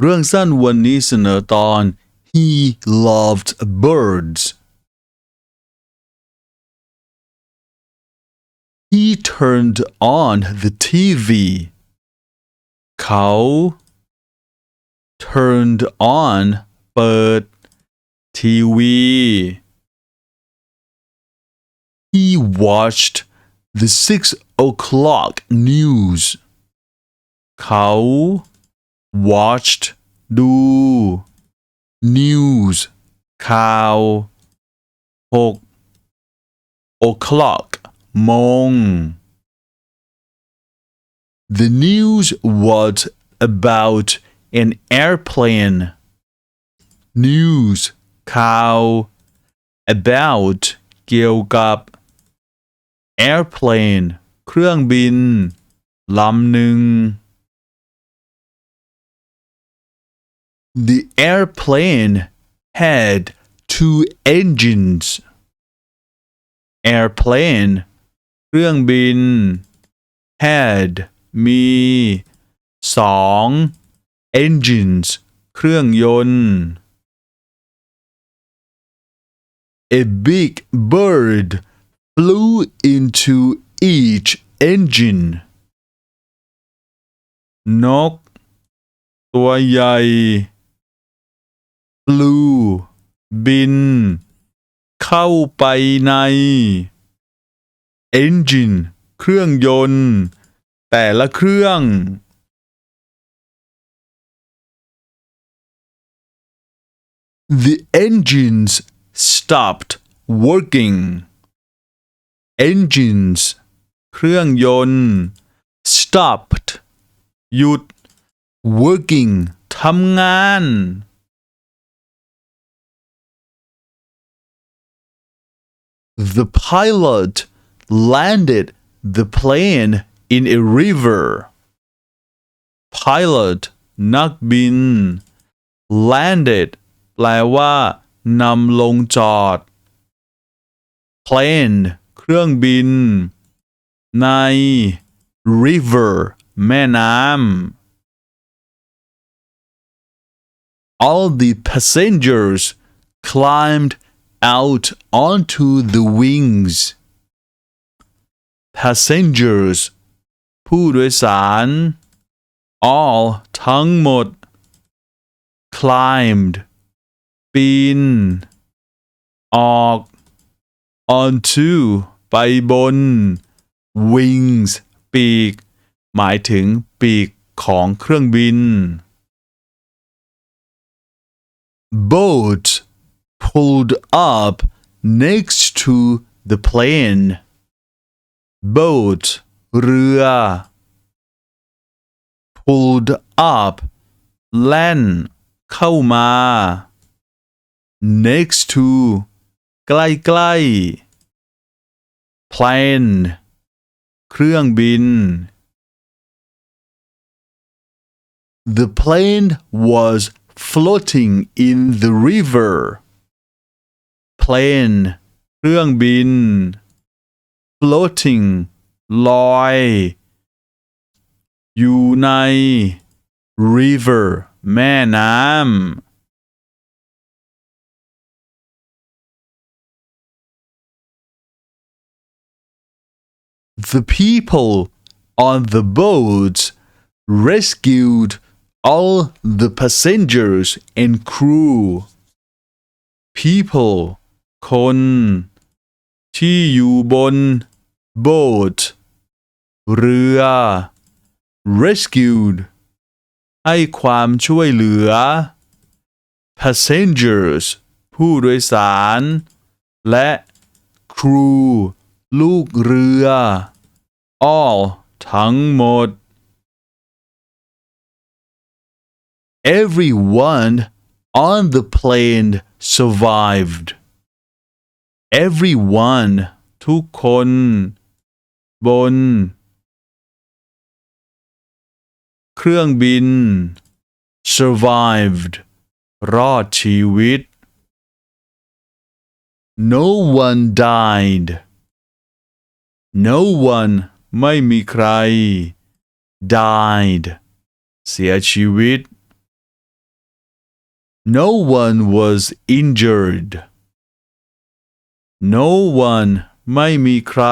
เรื่องสั้นวันนี้เสนอตอน He loved birds He turned on the TV เขา turned on เปิด ทีวี He watched the six o'clock news เขา watched ดู news ข่าวหก o'clock โมง The news was about an airplane. News ข่าว about เกี่ยวกับ airplane เครื่องบิน ลำหนึ่ง The airplane had two engines. Airplane เครื่องบิน had มี สอง engines เครื่องยนต์ A big bird flew into each engine นก ตัวใหญ่ flew บิน เข้าไปใน engine เครื่องยนต์ แต่ละเครื่อง The engines stopped working. Engines เครื่องยนต์ stopped หยุด working ทำงาน The pilot landed the plane in a river. Pilot นักบิน landed แปลว่านำลงจอด plane เครื่องบิน ใน river แม่น้ำ All the passengers climbed out onto the wings. Passengers ผู้โดยสาร all ทั้งหมด climbed ปีน ออก onto ไปบน wings ปีก หมายถึงปีกของเครื่องบิน boat pulled up next to the plane boat เรือ pulled up แล่น เข้ามา next to ใกล้ใกล้ plane เครื่องบิน The plane was floating in the river. Plane เครื่องบิน floating ลอย อยู่ใน river แม่น้ำ The people on the boats rescued all the passengers and crew. People คน ที่อยู่บน boat เรือ rescued ให้ความช่วยเหลือ passengers ผู้โดยสาร และ crew ลูกเรือ all ทั้งหมด Everyone on the plane survived. Everyone ทุกคน บน เครื่องบิน survived รอดชีวิต No one died. No one ไม่มีใคร died เสียชีวิต no one was injured no one ไม่มีใคร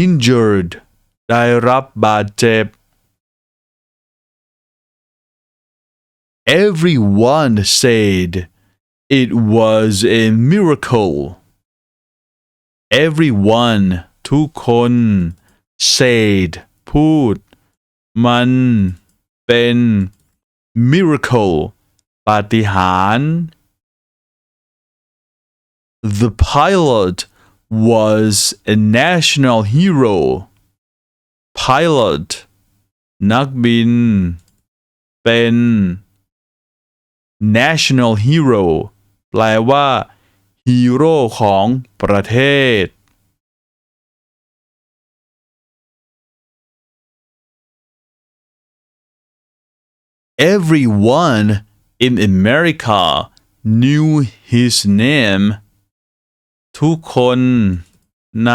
injured ได้รับบาดเจ็บ Everyone said it was a miracle. Everyone ทุกคน said พูด มัน เป็น miracle ปาฏิหาริย์ The pilot was a national hero. Pilot นักบิน เป็น national hero แปลว่า ฮีโร่ของประเทศ Everyone in America knew his name ทุกคนใน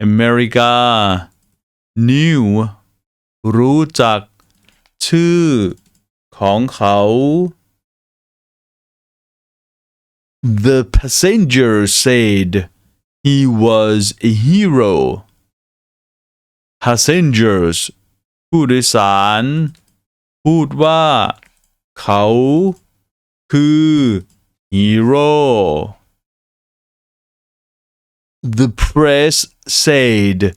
อเมริกา knew รู้จักชื่อของเขา The passenger said he was a hero. Passengers ผู้โดยสาร พูดว่า เขา คือฮีโร่ The press said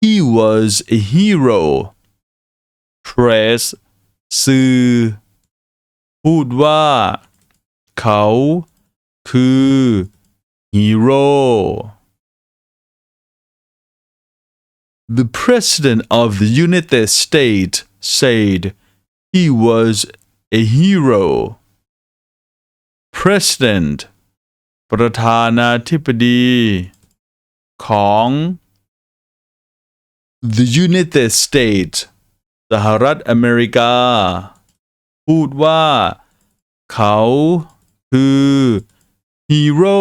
he was a hero. Press สื่อ พูดว่า เขา คือ ฮีโร่ The President of the United States said he was a hero. President ประธานาธิบดี ของ The United States สหรัฐอเมริกา พูดว่า เขา คือ ฮีโร่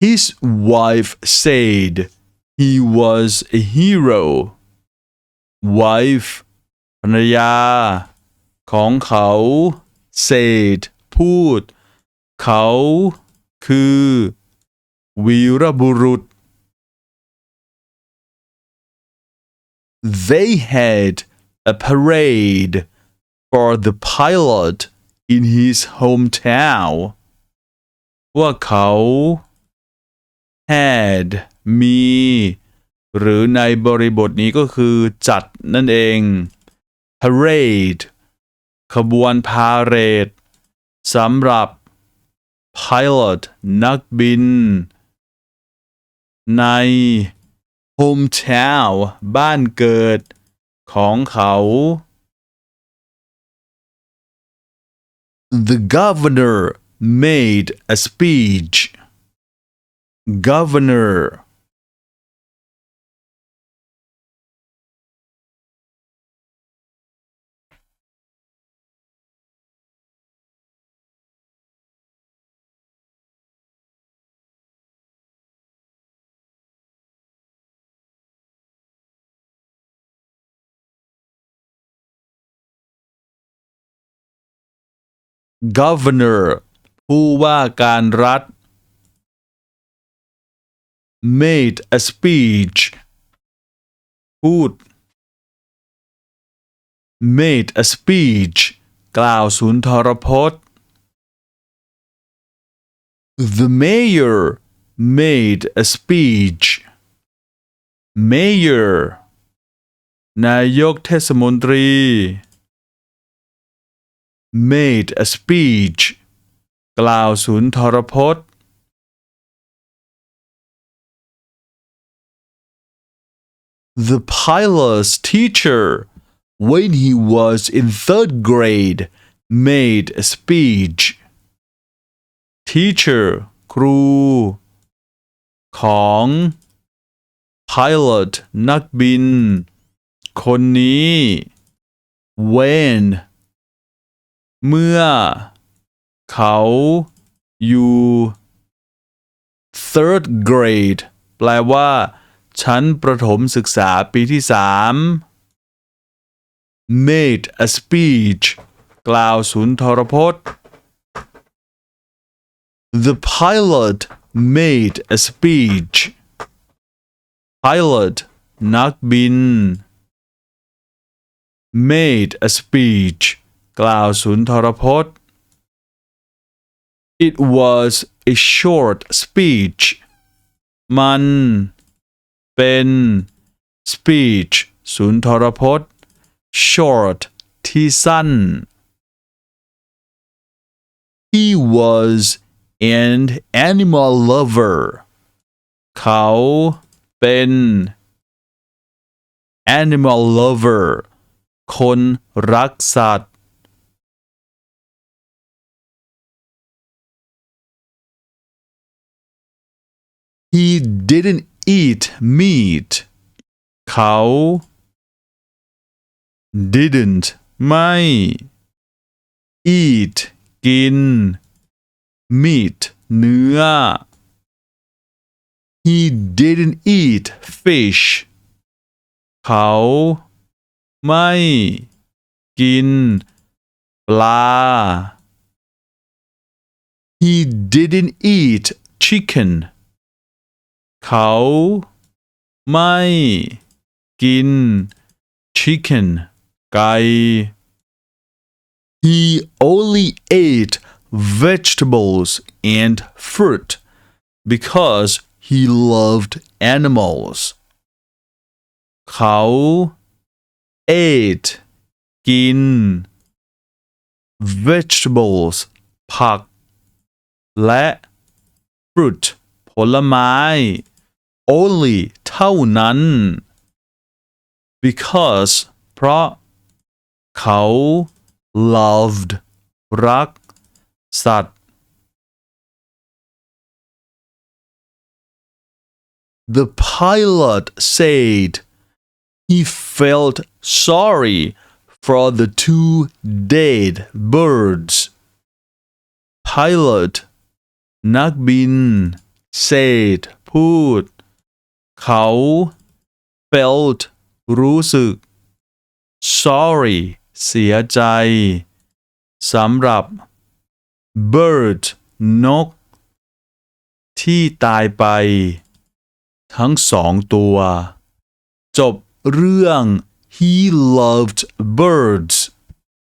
His wife said he was a hero. Wife ภรรยา ของเขา said พูด เขาคือ วีรบุรุษ They had a parade for the pilot in his hometown ว่าเขา had มี หรือในบริบทนี้ก็คือจัดนั่นเอง parade ขบวนพาเหรดสำหรับ pilot นักบิน ใน hometown บ้านเกิด ของเขา The governor made a speech. Governor 'Governor ผู้ว่าการรัฐ made a speech พูด made a speech กล่าวสุนทรพจน์ The mayor made a speech mayor นายกเทศมนตรี made a speech กล่าวสุนทรพจน์ The pilot's teacher, when he was in third grade, made a speech. Teacher ครู ของ pilot นักบิน คนนี้ when เมื่อเขาอยู่ third grade แปลว่า ชั้นประถมศึกษาปีที่สาม made a speech กล่าวสุนทรพจน์ The pilot made a speech. Pilot นักบิน made a speech กล่าวสุนทรพจน์ It was a short speech. มัน เป็น speech สุนทรพจน์ short ที่สั้น He was an animal lover. เขาเป็น animal lover คนรักสัตว์ He didn't eat meat. เขา didn't ไม่ eat กิน meat เนื้อ He didn't eat fish. เขา ไม่ กิน ปลา He didn't eat chicken. เขา ไม่ กิน chicken ไก่ He only ate vegetables and fruit because he loved animals. เขา ate กิน vegetables ผัก และ fruit ผลไม้ only เท่านั้น because เพราะ เขา loved รัก สัตว์ The pilot said he felt sorry for the two dead birds. Pilot นักบิน said พูด เขา felt รู้สึก sorry เสียใจสำหรับ bird นก ที่ตายไป ทั้งสองตัว จบเรื่อง he loved birds